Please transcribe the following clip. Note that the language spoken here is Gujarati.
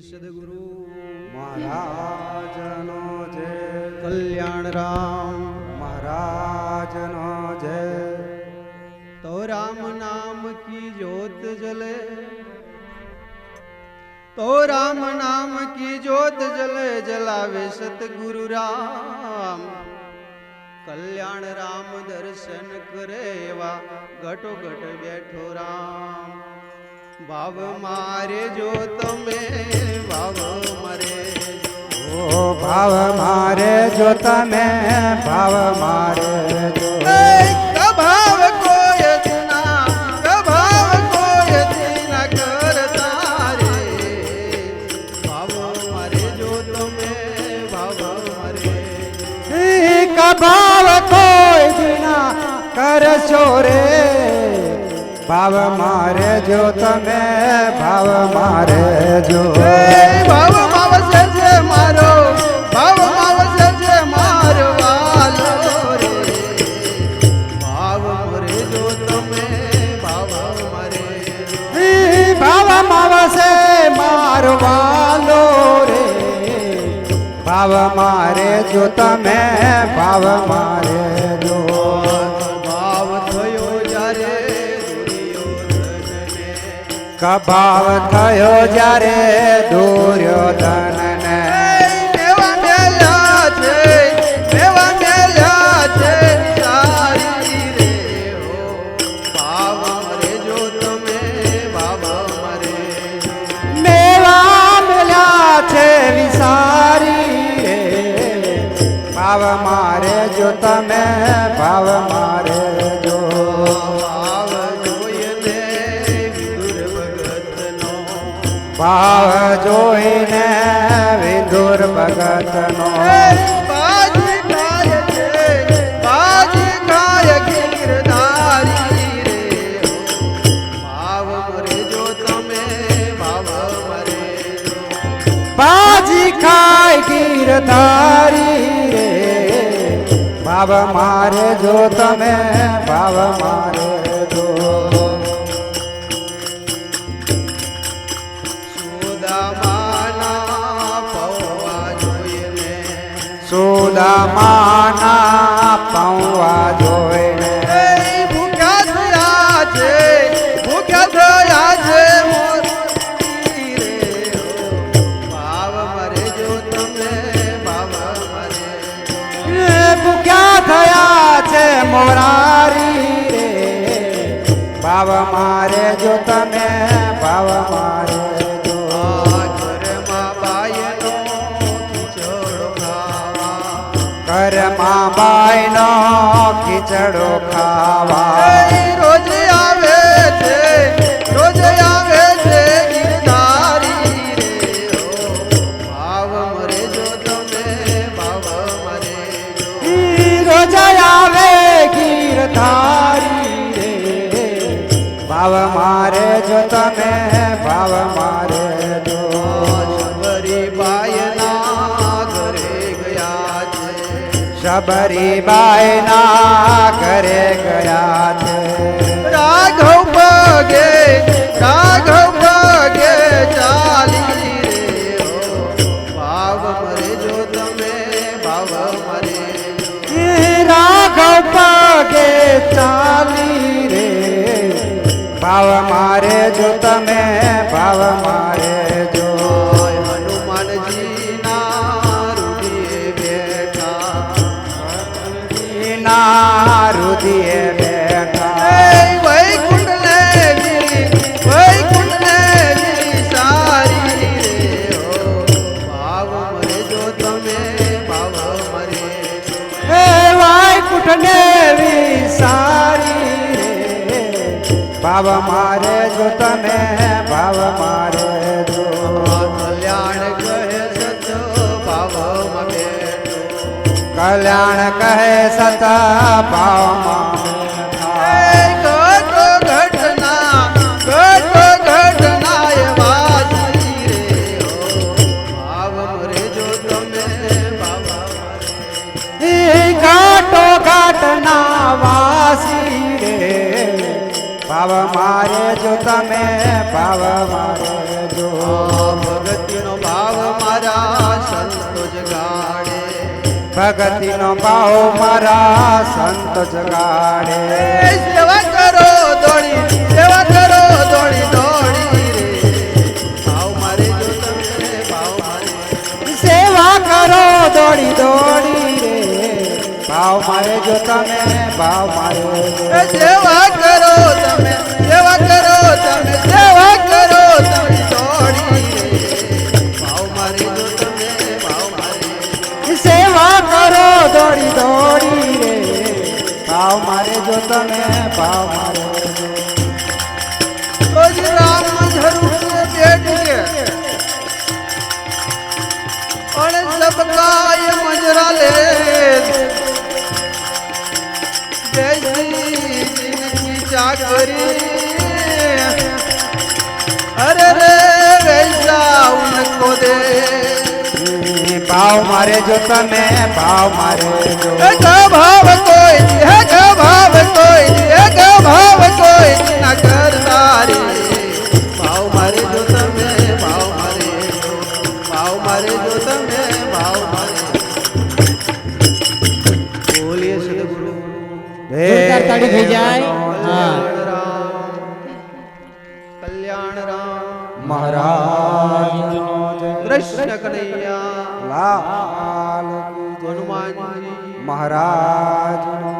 સદગુરુ મહારાજનો જય કલ્યાણ રામ મહારાજનો જય તો રામ નામ કી જ્યોત જલે તો રામ નામ કી જ્યોત જલે જલાવે સતગુરુ રામ કલ્યાણ રામ દર્શન કરે એવા ઘટો ઘટ બેઠો રામ ભાવ મારે જો તમે ભાવ મરે જો. ઓ ભાવ મારે જો તમે ભાવ મારે જો કભાવ કોઈ દિના કભાવ કોઈ દિના કરતા રે ભાવ મારે જો તમે ભાવ મારે ઈ કભાવ કોઈ વિના કરશો રે ભાવ મારે જો તમે ભાવ મારે જો. ભાવ માવશે છે મારો ભાવ માવશે છે મારો વાલો રે. ભાવ મારે જો તમે ભાવ મારે ભાવ માવસે મારવાલો રે. ભાવ મારે જો તમે ભાવ મારે જો. કભાવ થયો જ્યારે દુર્યોધન ભાવ મારે જો તમે ભાવ ભાવ જોઈને વિદુર ભગતનો. બાજી ખાય ગીરધારી રે. ભાવ મરે જો તમે, ભાવ મારે જો સુદામાના પૌવા જોઈને ભૂખ્યા થયા છે ભૂખ્યા થયા છે ભાવ મરે જો તમે ભાવ મરે. ભૂખ્યા થયા છે મોરારી રે. ભાવ મારે જો તમે ભાવ મારે. બાયનો ખીચડો ખાવા એ રોજ આવે છે રોજ આવે છે ગીરધારી રે હો. ભાવ મરે જો તમે ભાવ મરે જો ઈ રોજ આવે ગીરધારી રે ભાવ મારે જો તમે શબરી બાયના ઘરે ગયા છે રાઘવ પગે રાઘવ પગે ચાલી રે ભાવ મરે જો તમે, ભાવ મરે રાઘવ પગે ચાલી રે ભાવ મારે જો તમે ભાવ મારે જો તમે ભાવ મારે જો. કલ્યાણ કહે સત ભાવ મારે કલ્યાણ કહે સતા ભાવ મરે ઘાટો ઘાટના રે ભાવ મારે જો તમે ભાવ મારે જો જો આ ભગતિનો ભાવ મારા સંતો જગાડે ભગતિનો ભાવ મારા સંત જગાડે એ સેવા કરો દોડી સેવા કરો દોડી દોડી રે ભાવ મારે જો તમે ભાવ મારે સેવા કરો દોડી દોડી રે ભાવ મારે જો તમે ભાવ મારે જો. એ સેવા કરો તમે મારે જો તમે ભાવ મારો. તો જ રામ ઝરૂર બેઠીએ અરે રે વૈસા ઉનકો દે. ભાવ મારે જો તમે ભાવ મારે જો. ભાવ કોઈ હે ભાવ કોઈ હે ભાવ કોઈ ના કરતા રે ભાવ મારે જો તમે ભાવ મારે જો. ભાવ મારે જો તમે ભાવ મારે બોલીએ સદગુરુ. જોરદાર તાળી થઈ જાય. હા કલ્યાણ રામ. મહારાજ. કૃષ્ણ કનૈયા લાલ હનુમાનજી. મહારાજ.